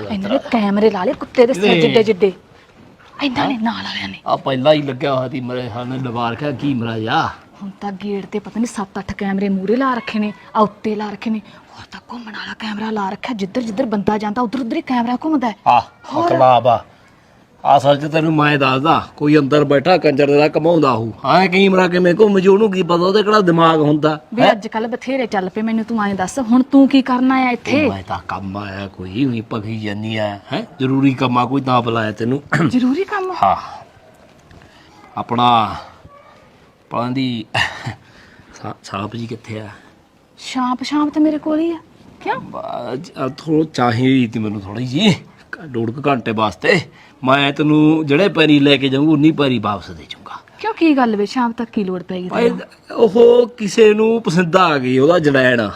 ਇਹਨਾਂ ਨੇ ਕੈਮਰੇ ਲਾ ਲਏ ਕੁੱਤੇ ਦੇ ਸਿਰ। ਜਿੱਡੇ ਜਿੱਡੇ। ਇਹਨਾਂ ਨੇ ਨਾਲ ਵਾਲਿਆਂ ਨੇ। ਆ ਪਹਿਲਾਂ ਹੀ ਲੱਗਿਆ ਹੋਇਆ ਸੀ ਮਰੇ ਹਨ ਲਵਾਰ ਕੀ ਮਰਾ ਜਾ? ਹੁਣ ਤਾਂ ਗੇਟ ਤੇ ਪਤਾ ਨਹੀਂ 7-8 ਕੈਮਰੇ ਮੂਰੇ ਲਾ ਰੱਖੇ ਨੇ ਆ ਉੱਤੇ ਲਾ ਰੱਖੇ ਨੇ। ਹੋਰ ਤਾਂ ਘੁੰਮਣ ਵਾਲਾ ਕੈਮਰਾ ਲਾ ਰੱਖਿਆ ਜਿੱਧਰ ਜਿੱਧਰ ਬੰਦਾ ਜਾਂਦਾ ਉਧਰ ਉਧਰ ਹੀ ਕੈਮਰਾ ਘੁੰਮਦਾ ਹੈ। ਆ ਮਤਲਬ ਆ। ਅਸਲ ਚ ਤੈਨੂੰ ਮੈਂ ਦੱਸਦਾ ਕੋਈ ਅੰਦਰ ਬੈਠਾ ਕੰਜਰ ਦਾ ਕਮਾਉਂਦਾ ਹੂ ਹਾਂ ਕੀ ਮਰਾ ਕਿਵੇਂ ਘੁੰਮ ਜੂ ਉਹਨੂੰ ਕੀ ਪਤਾ ਉਹਦੇ ਕਿਹੜਾ ਦਿਮਾਗ ਹੁੰਦਾ ਵੀ ਅੱਜ ਕੱਲ ਬਥੇਰੇ ਚੱਲ ਪਏ ਮੈਨੂੰ ਤੂੰ ਐਂ ਦੱਸ ਹੁਣ ਤੂੰ ਕੀ ਕਰਨਾ ਆ ਇੱਥੇ? ਮੈਂ ਤਾਂ ਕੰਮ ਆਇਆ ਕੋਈ ਵੀ ਭਗੀ ਜਾਨੀ ਆ ਹੈ? ਜ਼ਰੂਰੀ ਕੰਮਾ ਕੋਈ ਤਾਂ ਬੁਲਾਇਆ ਤੈਨੂੰ। ਜ਼ਰੂਰੀ ਕੰਮ ਹਾਂ। ਆਪਣਾ ਪਾਂਦੀ ਸਾਪ ਜੀ ਕਿੱਥੇ ਆ? ਸ਼ਾਂਪ ਸ਼ਾਂਪ ਤੇ ਮੇਰੇ ਕੋਲ ਹੀ ਆ। ਕਿਉਂ? ਥੋੜਾ ਚਾਹੀਦੀ ਮੈਨੂੰ ਥੋੜੀ ਜੀ ਡੋੜ ਕੁ ਘੰਟੇ ਵਾਸਤੇ ਮੈਂ ਤੈਨੂੰ ਜਿਹੜੇ ਪੈਰੀ ਲੈ ਕੇ ਜਾਊਂ ਉਨੀ ਪੈਰੀ ਵਾਪਸ ਦੇ ਜਾਊਂਗਾ। ਕਿਉਂ ਕੀ ਗੱਲ ਵੇ? ਸ਼ਾਮ ਤੱਕ ਕੀ ਲੋੜ ਪੈਗੀ ਭਾਈ ਉਹ ਕਿਸੇ ਨੂੰ ਪਸੰਦ ਆ ਗਈ ਉਹਦਾ ਜੜੈਣ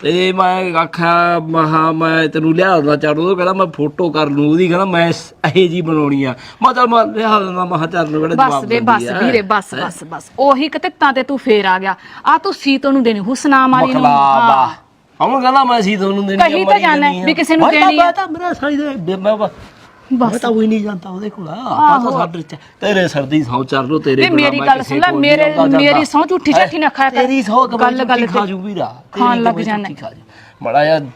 ਤੇ ਮੈਂ ਆਖਿਆ ਮਹਾ ਮੈਂ ਤੈਨੂੰ ਲਿਆ ਦਿੰਦਾ ਚਾੜੂ ਉਹ ਕਹਿੰਦਾ ਮੈਂ ਫੋਟੋ ਕਰ ਲੂੰ ਉਹਦੀ ਕਹਿੰਦਾ ਮੈਂ ਇਹ ਜੀ ਬਣਾਉਣੀ ਆ। ਮੈਂ ਚੱਲ ਮੈਂ ਲਿਆ ਦਿੰਦਾ ਮਹਾ ਚੱਲ ਨੂੰ ਕਿਹੜਾ ਬਸ ਜਵਾਬ ਵੇ ਬਸ ਦਿੰਦੀ ਆ। ਵੀਰੇ ਬਸ ਬਸ ਬਸ। ਉਹੀ ਕਿਤੇ ਤੇ ਤੂੰ ਫੇਰ ਆ ਗਿਆ। ਆ ਤੂੰ ਸੀਤੋ ਨੂੰ ਦੇਣੀ ਹੁਸਨਾਮ ਵਾਲੀ ਨੂੰ। ਮਖਲਾਬਾ। ਹਾਂ। ਹਮਣ ਕਹਿੰਦਾ ਮੈਂ ਸੀ ਤੁਹਾਨੂੰ ਦੇਣੀ ਕਹੀ ਤਾਂ ਜਾਣਾ ਵੀ ਕਿਸੇ ਨੂੰ ਦੇਣੀ ਆ। ਮੈਂ ਤਾਂ ਮੇਰਾ ਸਾਈ ਦੇ ਮੈਂ ਮੈਂ ਬਸ। ਤਾਂ ਉਹੀ ਨਹੀਂ ਜਾਂਦਾ ਉਹਦੇ ਕੋਲ। ਆਪਾਂ ਤਾਂ ਸਾਡੇ ਚ ਤੇਰੇ ਸਰਦੀ ਸੌ ਚੱਲ ਲੋ ਤੇਰੇ ਬਿਨਾਂ ਮੇਰੀ ਮੈਂ ਗੱਲ ਕਿਸੇ ਸੁਣ ਲੈ ਕੋਲ ਨਹੀਂ ਮੇਰੇ ਆਉਂਦਾ ਜਾਂਦਾ। ਮੇਰੀ ਸਹੁੰ ਝੂਠੀ ਝਾਠੀ ਨਾ ਖਾਇਆ ਕਰ। ਤੇਰੀ ਸੌ ਗੱਲ ਗੱਲ ਖਾ ਤੇ ਜੂ ਵੀਰਾ ਖਾਣ ਲੱਗ ਜਾਣਾ। ਬੜਾ ਯਾਰ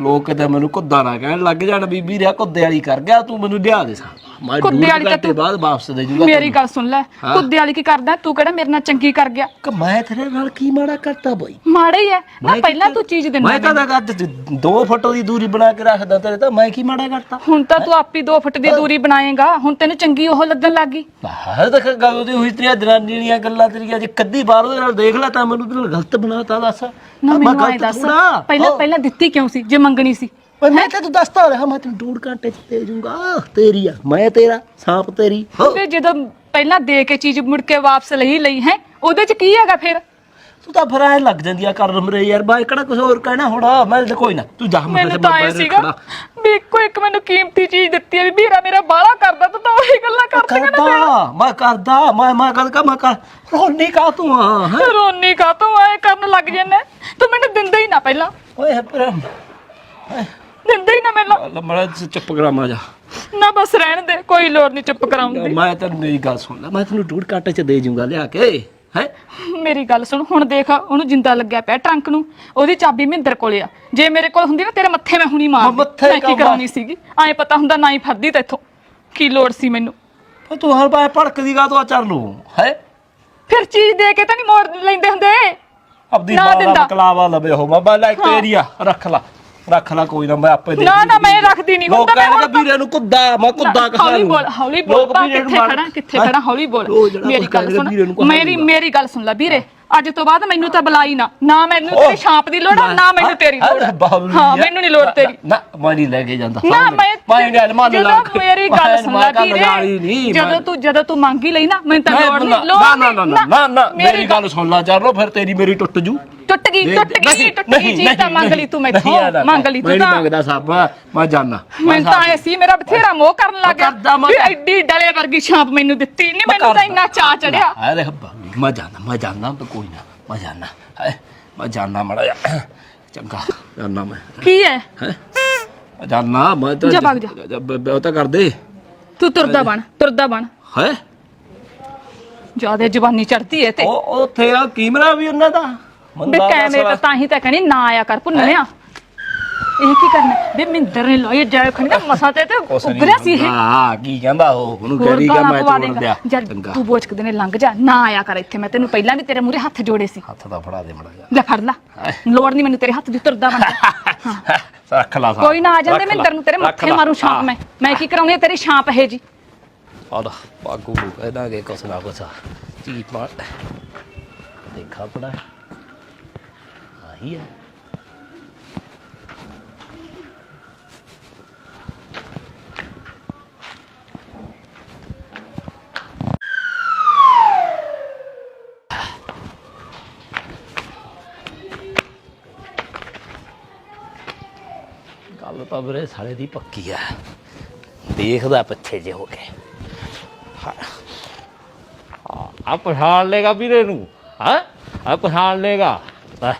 ਲੋਕ ਕਿਤੇ ਮੈਨੂੰ ਕੁੱਦਾ ਨਾ ਕਹਿਣ ਲੱਗ ਜਾਣ ਬੀਬੀ ਰਿਆ ਕੁੱਦੇ ਵਾਲੀ ਕਰ ਗਿਆ ਤੂੰ ਮੈਨੂੰ ਲਿਆ ਦੇ ਸਾਂ। ਮੈਂ ਵਾਲੀ ਤਾਂ ਬਾਅਦ ਵਾਪਸ ਦੇ ਜੂਗਾ ਮੇਰੀ ਗੱਲ ਸੁਣ ਲੈ ਕੁੱਦੇ ਵਾਲੀ ਕੀ ਕਰਦਾ? ਤੂੰ ਕਿਹੜਾ ਮੇਰੇ ਨਾਲ ਚੰਗੀ ਕਰ ਗਿਆ? ਕਿ ਮੈਂ ਤੇਰੇ ਨਾਲ ਕੀ ਮਾੜਾ ਕਰਤਾ ਬਈ? ਮਾੜਾ ਹੀ ਹੈ। ਨਾ ਮੈਂ ਪਹਿਲਾਂ ਕੀ ਤੂੰ ਚੀਜ਼ ਦਿੰਦਾ ਮੈਂ ਤਾਂ ਤਾਂ ਦੋ ਫੁੱਟ ਦੀ ਦੂਰੀ ਬਣਾ ਕੇ ਰੱਖਦਾ ਤੇਰੇ ਤਾਂ ਮੈਂ ਕੀ ਮਾੜਾ ਕਰਤਾ? ਹੁਣ ਤਾਂ ਤੂੰ ਆਪੀ 2 ਫੁੱਟ ਦੀ ਦੂਰੀ ਬਣਾਏਗਾ। ਹੁਣ ਤੈਨੂੰ ਚੰਗੀ ਉਹ ਲੱਗਣ ਲੱਗੀ ਬਾਹਰ ਤੱਕ ਗੱਲ ਉਹਦੀ ਹੋਈ ਤੇਰੀਆਂ ਜਨਾਨੀ ਦੀਆਂ ਗੱਲਾਂ ਤੇਰੀਆਂ ਜੇ ਕੱਦੀ ਬਾਹਰ ਉਹਦੇ ਨਾਲ ਦੇਖ ਲੈ ਤਾਂ ਮੈਨੂੰ ਤੇਰੇ ਨਾਲ ਗਲਤ ਬਣਾਤਾ ਦੱਸ। ਨਾ ਮੈਂ ਮੈਨੂੰ ਐ ਗਲਤ ਦੱਸ। ਥੋੜ੍ਹਾ। ਪਹਿਲਾਂ ਪਹਿਲਾਂ ਦਿੱਤੀ ਕਿਉਂ ਸੀ ਜੇ ਮੰਗਣੀ ਸੀ? ਓਏ ਮੈਂ ਤਾਂ ਤੂੰ ਦੱਸਦਾ ਰਿਹਾ ਮੈਂ ਤੈਨੂੰ ਡੂੜ ਘੰਟੇ ਚ ਦੇ ਜੂੰਗਾ। ਤੇਰੀ ਆ ਮੈਂ ਤੇਰਾ ਸਾਪ ਤੇਰੀ ਹੋ। ਤੇ ਜਦੋਂ ਪਹਿਲਾਂ ਦੇ ਕੇ ਚੀਜ਼ ਮੁੜ ਕੇ ਵਾਪਸ ਲਈ ਲਈ ਹੈ ਉਹਦੇ ਚ ਕੀ ਹੈਗਾ ਫਿਰ? ਤੂੰ ਤਾਂ ਫਿਰ ਐ ਲੱਗ ਜਾਂਦੀ ਆ ਕਰ ਮਰੇ ਯਾਰ ਬਾਈ ਕਿਹੜਾ ਕੁਝ ਹੋਰ ਕਹਿਣਾ ਹੋਣਾ ਮੈਂ ਤਾਂ ਕੋਈ ਨਾ ਤੂੰ ਜਾ ਮੈਂ ਮੈਨੂੰ ਤਾਂ ਸੀਗਾ ਵੀ ਇੱਕੋ ਇੱਕ ਮੈਨੂੰ ਕੀਮਤੀ ਚੀਜ਼ ਦਿੱਤੀ ਹੈ ਵੀ ਵੀਰਾ ਮੇਰਾ ਬਾਹਲਾ ਕਰਦਾ ਤੂੰ ਤਾਂ ਉਹੀ ਗੱਲਾਂ ਕਰਦੀਆਂ ਨਾ ਕਰਦਾ ਮੈਂ ਕਰਦਾ ਮੈਂ ਮੈਂ ਗੱਲ ਕਰ ਮੈਂ ਕਰ। ਰੋਣੀ ਕਾ ਤੂੰ ਆ ਹੈਂ? ਫਿਰ ਰੋਨੀ ਕਾ ਤੂੰ ਐ ਕਰਨ ਲੱਗ ਜੰਨੇ। ਤੂੰ ਮੈਨੂੰ ਦਿੰਦਾ ਹੀ ਨਾ ਪਹਿਲਾਂ। ਓਏ ਪਰ ਦਿੰਦਾ ਹੀ ਨਾ ਮੈਨੂੰ। ਮੜਾ ਚੁੱਪ ਕਰਾ ਮਾ ਜਾ ਨਾ ਬਸ ਰਹਿਣ ਦੇ ਕੋਈ ਲੋੜ ਨਹੀਂ ਚੁੱਪ ਕਰਾਉਣ ਦੀ। ਮੈਂ ਤੈਨੂੰ ਮੇਰੀ ਗੱਲ ਸੁਣ ਲੈ ਮੈਂ ਤੈਨੂੰ ਡੂੜ ਘੰਟੇ ਚ ਦੇ ਜੂੰਗਾ ਲਿਆ ਕੇ ਹੈ? ਮੇਰੀ ਗੱਲ ਸੁਣ ਹੁਣ ਦੇਖ ਉਹਨੂੰ ਜਿੰਦਾ ਲੱਗਿਆ ਪਿਆ ਟਰੰਕ ਨੂੰ ਉਹਦੀ ਚਾਬੀ ਮਹਿੰਦਰ ਕੋਲੇ ਆ। ਜੇ ਮੇਰੇ ਕੋਲ ਹੁੰਦੀ ਨਾ ਤੇਰੇ ਮੱਥੇ ਮੈਂ ਹੁਣੀ ਮਾਰ ਮੱਥੇ ਮੈਂ ਕੀ ਕਰਾਉਣੀ ਸੀਗੀ? ਐਂ ਪਤਾ ਹੁੰਦਾ ਨਾ ਹੀ ਫੜਦੀ ਤੇਥੋਂ ਕੀ ਲੋੜ ਸੀ ਮੈਨੂੰ। ਓ ਤੂੰ ਹਰ ਬਾਏ ਭੜਕਦੀ ਗਾ ਤੂੰ ਆ ਚੱਲ ਲੂ ਹੈ? ਫਿਰ ਚੀਜ਼ ਦੇ ਕੇ ਤਾਂ ਨਹੀਂ ਮੋੜ ਲੈਂਦੇ ਹੁੰਦੇ। ਆਪਦੀ ਨਾ ਦਿੰਦਾ। ਮਕਲਾਵਾ ਲਵੇ ਹੋ ਮੈਂ ਲੈ ਤੇਰੀ ਆ ਰੱਖ ਲਾ। ਰੱਖ ਲਾ ਕੋਈ ਨਾ ਮੈਂ ਆਪੇ ਦੇ ਨਾ। ਨਾ ਮੈਂ ਰੱਖਦੀ ਨਹੀਂ ਲੋਕ ਹੁੰਦਾ ਮੈਂ ਕਹਿਣਗੇ ਹੁਣ ਵੀਰੇ ਨੂੰ ਕੁੱਦਾ ਮੈਂ ਕੁੱਦਾ ਕਹਾ ਹੌਲੀ ਬੋਲ ਹੌਲੀ ਬੋਲ। ਕਿੱਥੇ ਖੜਾ ਕਿੱਥੇ? ਖੜਾ ਹੌਲੀ ਬੋਲ। ਮੇਰੀ ਗੱਲ ਸੁਣ। ਮੇਰੀ ਮੇਰੀ ਗੱਲ ਸੁਣ ਲੈ ਵੀਰੇ। ਅੱਜ ਤੋਂ ਬਾਅਦ ਮੈਨੂੰ ਤਾਂ ਬੁਲਾਈ ਨਾ। ਨਾ ਮੈਨੂੰ ਤੇਰੀ ਛਾਪ ਦੀ ਲੋੜ ਆ ਨਾ ਮੈਨੂੰ ਤੇਰੀ ਲੋੜ ਆ। ਹਾਂ ਮੈਨੂੰ ਨਹੀਂ ਲੋੜ ਤੇਰੀ। ਨਾ ਮੈਂ ਨਹੀਂ ਲੈ ਕੇ ਜਾਂਦਾ ਨਾ ਮੈਂ ਮੈਂ ਨਹੀਂ ਮੰਨ ਲਾ। ਜਦੋਂ ਮੇਰੀ ਗੱਲ ਸੁਣ ਲੈ ਵੀਰੇ ਜਦੋਂ ਤੂੰ ਜਦੋਂ ਤੂੰ ਮੰਗੀ ਲਈ ਨਾ ਮੈਨੂੰ ਤਾਂ ਲੋੜ ਨਹੀਂ ਲੋੜ ਨਾ ਨਾ ਨਾ ਨਾ ਨਾ ਨਾ। ਮੇਰੀ ਮੇਰੀ ਗੱਲ ਸੁਣ ਲਾ ਚਾਰੋ ਫਿਰ ਤੇਰੀ ਮੇਰੀ ਟੁੱਟ ਜੂ। ਟੁੱਟ ਗਈ ਟੁੱਟ ਗਈ ਟੁੱਟ ਗਈ ਚੀਜ਼ ਤਾਂ ਮੰਗ ਲਈ ਤੂੰ ਮੈਥੋਂ ਮੰਗ ਲਈ ਤੂੰ ਤਾਂ। ਮੰਗਦਾ ਸਾਬ ਮੈਂ ਜਾਣਾ ਮੈਂ ਤਾਂ ਐ ਸੀ ਮੇਰਾ ਬਥੇਰਾ ਮੋਹ ਕਰਨ ਲੱਗ ਗਿਆ ਕਰਦਾ ਮੈਂ- ਵੀ ਐਡੀ ਡਲੇ ਵਰਗੀ ਛਾਪ ਮੈਨੂੰ ਦਿੱਤੀ ਨਹੀਂ ਮੈਨੂੰ ਤਾਂ ਇੰਨਾ ਚਾਹ ਚੜਿਆ। ਅਰੇ ਹੱਬਾ ਮੈਂ ਜਾਣਾ ਮੈਂ ਜਾਣਾ ਤਾਂ ਕੋਈ ਨਾ ਮੈਂ ਜਾਣਾ ਹੈ? ਮੈਂ ਜਾਣਾ ਮੜਾ ਚੰਗਾ ਜਾਣਾ ਮੈਂ। ਕੀ ਹੈ? ਹੈ ਜਾਣਾ ਮੈਂ ਤਾਂ ਜਾ ਭੱਗ ਜਾ। ਉਹ ਤਾਂ ਕਰ ਦੇ ਤੂੰ ਤੁਰਦਾ ਬਣ ਤੁਰਦਾ ਬਣ। ਹੈ? ਜਿਆਦੇ ਜਵਾਨੀ ਚੜਦੀ ਏ ਤੇ। ਉਹ ਉੱਥੇ ਆ ਕੀਮਰਾ ਵੀ ਉਹਨਾਂ ਦਾ? ਬੇ ਕੈਮਰੇ ਤਾਂ ਤਾਂ ਹੀ ਤਾਂ ਕਹਣੀ ਨਾ ਆਇਆ ਕਰ ਭੁੰਨਿਆ। ਇਹ ਕੀ ਕਰਨਾ? ਬੇ ਮਿੰਦਰ ਨੇ ਲੋਏ ਜਾਇ ਖਣੀ ਮਸਾ ਤੇ ਤੇ ਉਗਰਿਆ ਸੀ ਇਹ। ਹਾਂ ਕੀ ਕਹਿੰਦਾ ਉਹ? ਉਹਨੂੰ ਹੋਰ ਕਹਿ ਗਾਲਾਂ ਮੈਂ ਪਵਾ ਤੋੜ ਦੇਗਾ ਦਿਆ ਜਦ ਚੰਗਾ। ਤੂੰ ਬੋਚ ਦਿਨੇ ਲੰਘ ਜਾ ਨਾ ਆਇਆ ਕਰ ਇੱਥੇ। ਮੈਂ ਤੈਨੂੰ ਪਹਿਲਾਂ ਵੀ ਤੇਰੇ ਮੂਰੇ ਹੱਥ ਜੋੜੇ ਸੀ। ਹੱਥ ਦਾ ਫੜਾ ਦੇ ਮੜਾ ਜਾ ਲੈ ਫੜ ਲਾ। ਲੋੜ ਨਹੀਂ ਮੈਨੂੰ ਤੇਰੇ ਹੱਥ ਦੀ ਤੁਰਦਾ ਜਾ। ਰੱਖ ਲਾ ਸਾਹ ਕੋਈ ਨਾ ਆ ਜਾਂਦੇ ਮਿੰਦਰ ਨੂੰ ਤੇਰੇ ਮੱਥੇ ਮਾਰੂ ਛਾਪ ਮੈਂ। ਮੈਂ ਕੀ ਕਰਾਉਣੀ ਆ? ਤੇਰੀ ਛਾਪ ਇਹ ਜੀ। ਆਦਾ ਬਾਗੂ ਇਹਦਾ ਕੇ ਕੁਛ ਨਾ ਕੁਛ ਚੀਜ਼ ਮਾਰ। ਦੇਖਾ ਪੜਾ ਆਹੀ ਹੈ ਗੱਲ ਤਾਂ ਵੀਰੇ ਸਾਲੇ ਦੀ ਪੱਕੀ ਆ। ਦੇਖਦਾ ਪਿੱਛੇ ਜੇ ਹੋ ਕੇ। ਹਾਂ। ਆ ਪਛਾਣ ਲੇਗਾ ਵੀਰੇ ਨੂੰ। ਹਾਂ? ਆ ਪਛਾਣ ਲੇਗਾ। ਲੈ